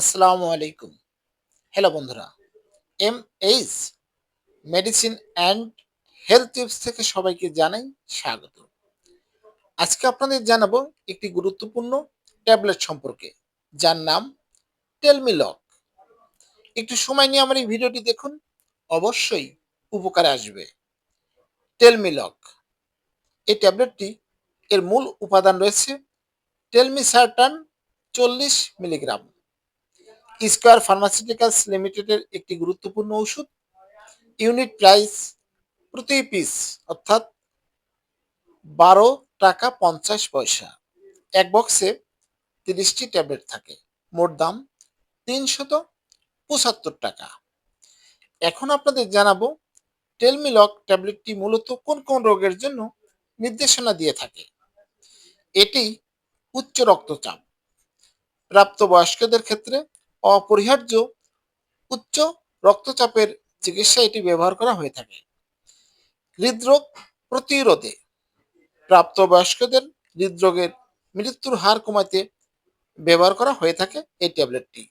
আসসালামু আলাইকুম। হ্যালো বন্ধুরা M H medicine and health tips থেকে সবাইকে জানাই স্বাগত। আজকে আপনাদের জানাব একটি গুরুত্বপূর্ণ ট্যাবলেট সম্পর্কে, যার নাম টেলমিলক একটু সময় নিয়ে আমার এই ভিডিওটি দেখুন, অবশ্যই উপকারে আসবে। টেলমিলক এই ট্যাবলেটটি এর মূল উপাদান রয়েছে টেলমিসার্টান চল্লিশ মিলিগ্রাম। স্কোয়ার ফার্মাসিউটিক্যালস লিমিটেডের একটি গুরুত্বপূর্ণ ওষুধ ইউনিট প্রাইস প্রতি পিস অর্থাৎ বারো টাকা পঞ্চাশ পয়সা। এক বক্সে তিরিশটি ট্যাবলেট থাকে। মোট দাম তিনশত পঁচাত্তর টাকা। এখন আপনাদের জানাব টেলমিলক ট্যাবলেটটি মূলত কোন কোন রোগের জন্য নির্দেশনা দিয়ে থাকে। এটি উচ্চ রক্তচাপ। প্রাপ্তবয়স্কদের ক্ষেত্রে অপরিহার্য উচ্চ রক্তচাপের চিকিৎসা এটি ব্যবহার করা হয়ে থাকে। হৃদরোগ প্রতিরোধে প্রাপ্তবয়স্কদের হৃদরোগের মৃত্যুর হার কমাতে ব্যবহার করা হয়ে থাকে এই ট্যাবলেটটি।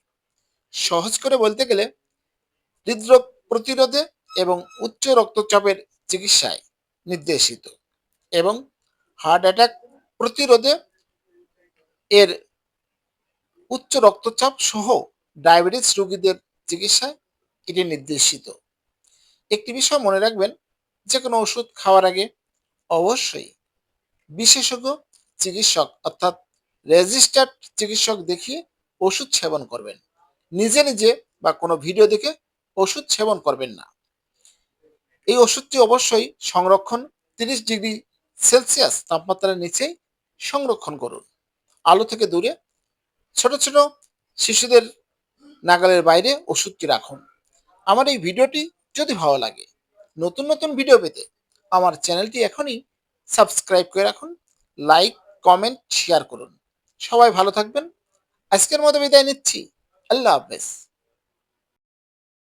সহজ করে বলতে গেলে, হৃদরোগ প্রতিরোধে এবং উচ্চ রক্তচাপের চিকিৎসায় নির্দেশিত এবং হার্ট অ্যাটাক প্রতিরোধে এর উচ্চ রক্তচাপ সহ ডায়াবেটিস রোগীদের চিকিৎসায় এটি নির্দেশিত। একটি বিষয় মনে রাখবেন যে কোনো ওষুধ খাওয়ার আগে অবশ্যই বিশেষজ্ঞ চিকিৎসক অর্থাৎ রেজিস্টার্ড চিকিৎসক দেখিয়ে ওষুধ সেবন করবেন। নিজে নিজে বা কোনো ভিডিও দেখে ওষুধ সেবন করবেন না। এই ওষুধটি অবশ্যই সংরক্ষণ, তিরিশ ডিগ্রি সেলসিয়াস তাপমাত্রার নিচেই সংরক্ষণ করুন। আলো থেকে দূরে ছোট ছোট শিশুদের নাগালের বাইরে ওষুধটি রাখুন। আমার এই ভিডিওটি যদি ভালো লাগে, নতুন নতুন ভিডিও পেতে আমার চ্যানেলটি এখনই সাবস্ক্রাইব করে রাখুন, লাইক, কমেন্ট, শেয়ার করুন। সবাই ভালো থাকবেন। আজকের মতো বিদায় নিচ্ছি। আল্লাহ হাফেজ।